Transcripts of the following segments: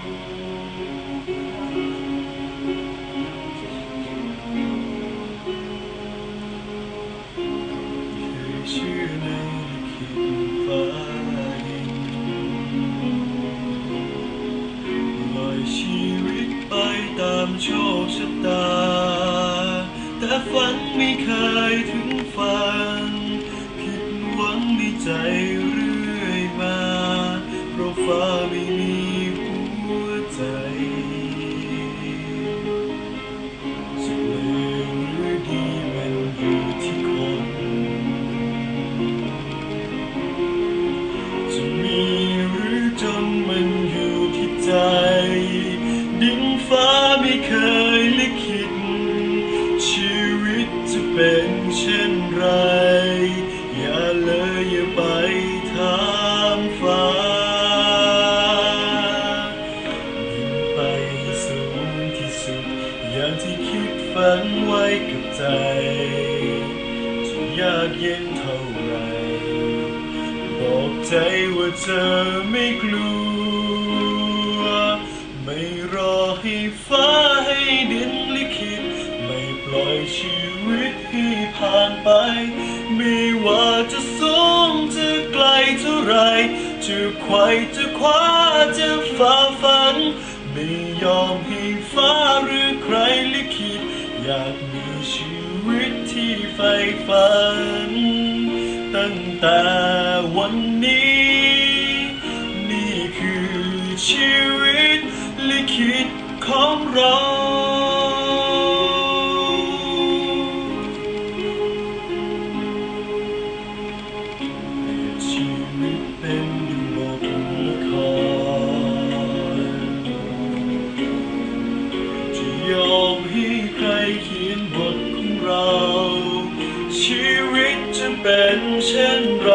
ชีวิตไปตามโชคชะตา แต่ฝันไม่เคยถึงฝัน ผิดหวังในใจ คิดฝันไว้กับใจจะยากเย็นเท่าไร บอกใจว่าเธอไม่กลัว ไม่รอให้ฟ้าให้ดินลิขิต ไม่ปล่อยชีวิตให้ผ่านไป ไม่ว่าจะสูงจะไกลเท่าไร จะไขว่จะคว้าจะฝ่าฟัน ไม่ยอมให้ฟ้าหรือใครลิขิต อยากมีชีวิตที่ใฝ่ฝัน ตั้งแต่วันนี้ นี่คือชีวิตลิขิตของเรา เป็นเช่นไร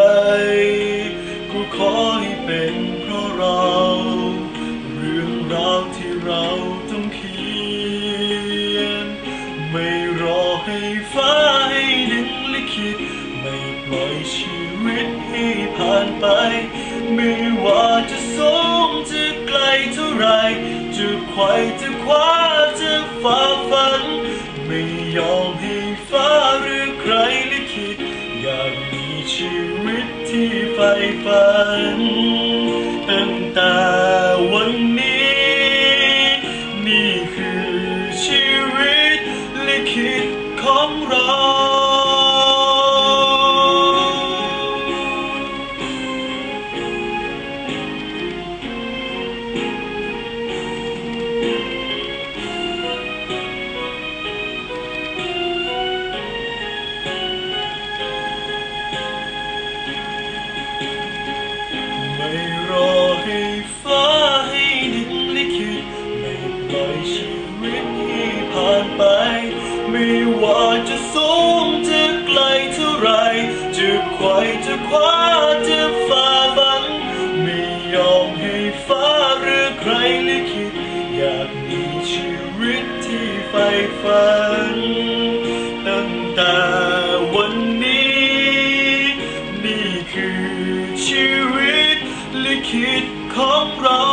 ก็ขอให้เป็นเพราะเรา เรื่องราวที่เราต้องเขียน ไม่รอให้ฟ้าให้ดินลิขิต ไม่ปล่อยชีวิตให้ผ่านไป ไม่ว่าจะสูงจะไกลเท่าไร จะไขว่จะคว้าจะฝ่าฟัน ไม่ยอมให้ฟ้าหรือ ที่ใฝ่ฝั จะสูงจะไกลเท่าไร จะไขว่จะคว้าจะฝ่าฟันไม่ยอมให้ฟ้าหรือใครลิขิตอยากมีชีวิตที่ใฝ่ฝัน ตั้งแต่วันนี้ นี่คือชีวิตลิขิตของเรา